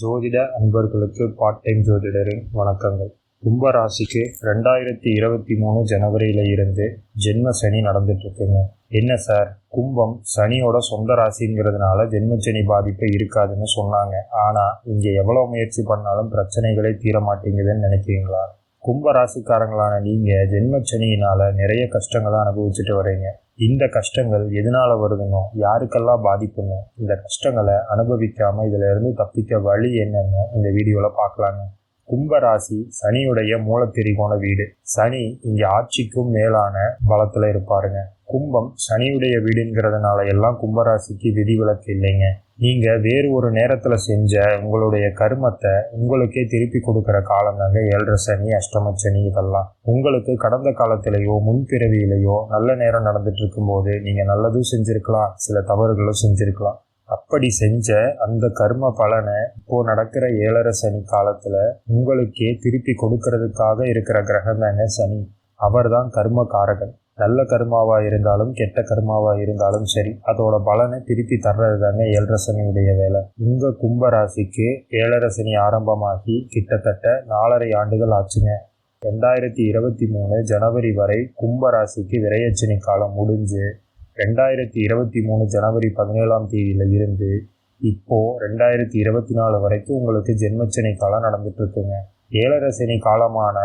ஜோதிட அன்பர்களுக்கு part time ஜோதிடரின் வணக்கங்கள். கும்ப ராசிக்கு ரெண்டாயிரத்தி இருபத்தி மூணு ஜனவரியில இருந்து ஜென்ம சனி நடந்துட்டு இருக்குங்க என்ன சார் கும்பம் சனியோட சொந்த ராசிங்கிறதுனால ஜென்ம சனி பாதிப்பு இருக்காதுன்னு சொன்னாங்க. ஆனா இங்க எவ்வளவு முயற்சி பண்ணாலும் பிரச்சனைகளே தீர மாட்டேங்குதுன்னு நினைக்கிறீங்களா? கும்ப ராசிக்காரங்களான நீங்க ஜென்மச்சனியினால நிறைய கஷ்டங்களை அனுபவிச்சுட்டு வரீங்க. இந்த கஷ்டங்கள் எதனால் வருதுனோ யாருக்கெல்லாம் பாதிப்புனோ இந்த கஷ்டங்களை அனுபவிக்காமல் இதில் இருந்து தப்பிக்க வழி என்னன்னு இந்த வீடியோவில் பார்க்கலாங்க. கும்பராசி சனியுடைய மூலத்திரிகோண வீடு. சனி இங்க ஆட்சிக்கும் மேலான பலத்துல இருப்பாருங்க. கும்பம் சனியுடைய வீடுங்கிறதுனால எல்லாம் கும்பராசிக்கு விதிவிலக்கு இல்லைங்க. நீங்க வேறு ஒரு நேரத்துல செஞ்ச உங்களுடைய கருமத்தை உங்களுக்கே திருப்பி கொடுக்கிற காலம் தாங்க ஏழரை சனி அஷ்டம சனி இதெல்லாம். உங்களுக்கு கடந்த காலத்திலேயோ முன்பிறவியிலேயோ நல்ல நேரம் நடந்துட்டு இருக்கும்போது நீங்க நல்லதும் செஞ்சிருக்கலாம் சில தவறுகளும் செஞ்சிருக்கலாம். அப்படி செஞ்ச அந்த கர்ம பலனை இப்போ நடக்கிற ஏழரை சனி காலத்துல உங்களுக்கே திருப்பி கொடுக்கறதுக்காக இருக்கிற கிரகம் தாங்க சனி. அவர்தான் கர்ம காரகன் நல்ல கர்மாவா இருந்தாலும் கெட்ட கர்மாவா இருந்தாலும் சரி அதோட பலனை திருப்பி தர்றது தாங்க ஏழரை சனியுடைய வேலை. உங்க கும்ப ராசிக்கு ஏழரை சனி ஆரம்பமாகி கிட்டத்தட்ட நாலரை ஆண்டுகள் ஆச்சுங்க. ரெண்டாயிரத்தி இருபத்தி மூணு ஜனவரி வரை கும்பராசிக்கு விரையச்சனி காலம் முடிஞ்சு ரெண்டாயிரத்தி இருபத்தி மூணு ஜனவரி பதினேழாம் தேதியில் இருந்து இப்போது ரெண்டாயிரத்தி இருபத்தி நாலு வரைக்கும் உங்களுக்கு ஜென்மச்சனை காலம் நடந்துகிட்ருக்குங்க. ஏழரை சனி காலமான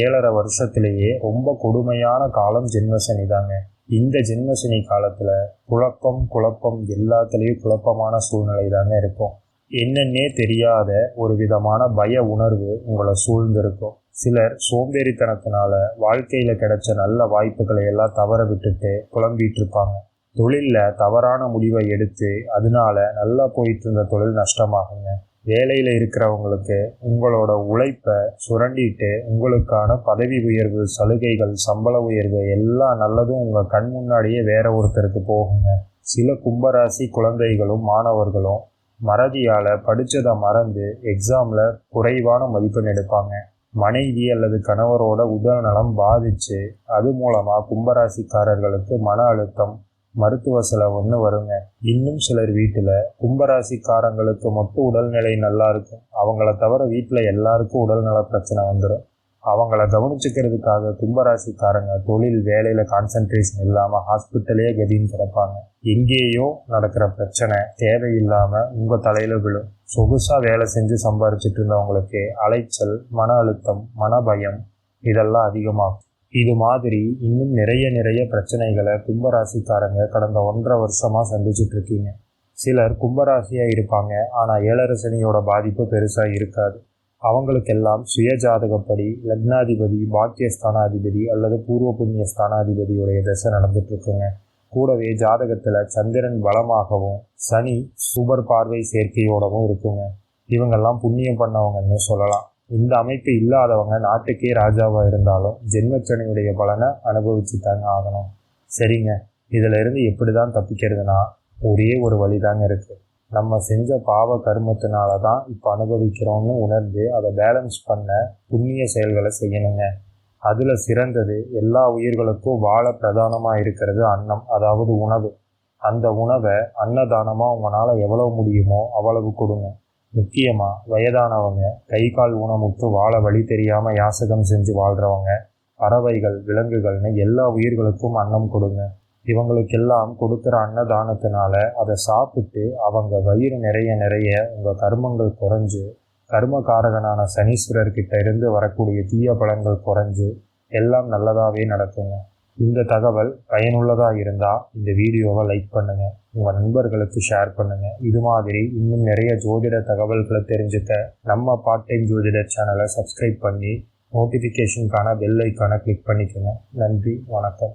ஏழரை வருஷத்திலேயே ரொம்ப கொடுமையான காலம் ஜென்மசனி தாங்க. இந்த ஜென்மசனி காலத்தில் குழப்பம் குழப்பம் எல்லாத்துலேயும் குழப்பமான சூழ்நிலை தாங்க இருக்கும். என்னன்னே தெரியாத ஒரு விதமான பய உணர்வு உங்களை சூழ்ந்திருக்கும். சிலர் சோம்பேறித்தனத்தினால வாழ்க்கையில் கிடைச்ச நல்ல வாய்ப்புகளை எல்லாம் தவற விட்டுட்டு புலம்பிட்டு இருப்பாங்க. தொழிலில் தவறான முடிவை எடுத்து அதனால நல்லா போயிட்டு இருந்த தொழில் நஷ்டமாகுங்க. வேலையில் இருக்கிறவங்களுக்கு உங்களோட உழைப்பை சுரண்டிட்டு உங்களுக்கான பதவி உயர்வு சலுகைகள் சம்பள உயர்வு எல்லா நல்லதும் உங்கள் கண் முன்னாடியே வேற ஒருத்தருக்கு போகுங்க. சில கும்பராசி குழந்தைகளும் மாணவர்களும் மறதியால் படித்ததை மறந்து எக்ஸாமில் குறைவான மதிப்பெண் எடுப்பாங்க. மனைவி அல்லது கணவரோட உடல் நலம் பாதிச்சு அது மூலமாக கும்பராசிக்காரர்களுக்கு மன அழுத்தம் மருத்துவ செலவுன்னு வருங்க. இன்னும் சிலர் வீட்டில் கும்பராசிக்காரங்களுக்கு மட்டும் உடல்நிலை நல்லா இருக்கும். அவங்கள தவிர வீட்டில் எல்லாருக்கும் உடல்நல பிரச்சனை வந்துடும் அவங்கள கவனிச்சுக்கிறதுக்காக கும்பராசிக்காரங்க தொழில் வேலையில் கான்சன்ட்ரேஷன் இல்லாமல் ஹாஸ்பிட்டலே கதின்னு கிடப்பாங்க. எங்கேயோ நடக்கிற பிரச்சனை தேவையில்லாமல் உங்கள் தலையில் விழும். சொகுசாக வேலை செஞ்சு சம்பாரிச்சிட்டு இருந்தவங்களுக்கு அலைச்சல் மன அழுத்தம் மனபயம் இதெல்லாம் அதிகமாகும். இது மாதிரி இன்னும் நிறைய நிறைய பிரச்சனைகளை கும்பராசிக்காரங்க கடந்த ஒன்றரை வருஷமாக சந்திச்சுட்டு இருக்கீங்க. சிலர் கும்பராசியாக இருப்பாங்க ஆனால் ஏழரசனியோட பாதிப்பு பெருசாக இருக்காது. அவங்களுக்கெல்லாம் சுயஜாதகப்படி லக்னாதிபதி பாக்கியஸ்தானாதிபதி அல்லது பூர்வ புண்ணிய ஸ்தானாதிபதியுடைய தசை நடந்துட்டுருக்குங்க. கூடவே ஜாதகத்தில் சந்திரன் பலமாகவும் சனி சுபர் பார்வை சேர்க்கையோடவும் இருக்குங்க. இவங்கெல்லாம் புண்ணியம் பண்ணவங்கன்னு சொல்லலாம். இந்த அமைப்பு இல்லாதவங்க நாட்டுக்கே ராஜாவாக இருந்தாலும் ஜென்மச்சனியுடைய பலனை அனுபவிச்சு தாங்க ஆகணும். சரிங்க. இதிலிருந்து எப்படி தான் தப்பிக்கிறதுனா ஒரே ஒரு வழி தாங்க இருக்குது நம்ம செஞ்ச பாவ கர்மத்தினால தான் இப்போ அனுபவிக்கிறோம்னு உணர்ந்து அதை பேலன்ஸ் பண்ண புண்ணிய செயல்களை செய்யணுங்க. அதில் சிறந்தது எல்லா உயிர்களுக்கும் வாழ பிரதானமாக இருக்கிறது அன்னம் அதாவது உணவு. அந்த உணவை அன்னதானமாக உங்களால் எவ்வளவு முடியுமோ அவ்வளவு கொடுங்க. முக்கியமாக வயதானவங்க கை கால் ஊனமுற்று வாழ வழி தெரியாமல் யாசகம் செஞ்சு வாழ்கிறவங்க பறவைகள் விலங்குகள்னு எல்லா உயிர்களுக்கும் அன்னம் கொடுங்க. இவங்களுக்கெல்லாம் கொடுக்குற அன்னதானத்தினால அதை சாப்பிட்டு அவங்க வயிறு நிறைய நிறைய உங்கள் கர்மங்கள் குறைஞ்சு கர்மகாரகனான சனீஸ்வரர்கிட்ட இருந்து வரக்கூடிய தீய பலன்கள் குறைஞ்சு எல்லாம் நல்லதாகவே நடக்குங்க. இந்த தகவல் பயனுள்ளதாக இருந்தால் இந்த வீடியோவை லைக் பண்ணுங்கள் உங்கள் நண்பர்களுக்கு ஷேர் பண்ணுங்கள் இது மாதிரி இன்னும் நிறைய ஜோதிட தகவல்களை தெரிஞ்சுக்க நம்ம பார்ட் டைம் ஜோதிடர் சேனலை சப்ஸ்கிரைப் பண்ணி நோட்டிஃபிகேஷனுக்கான பெல் ஐக்கானை கிளிக் பண்ணிக்கோங்க. நன்றி வணக்கம்.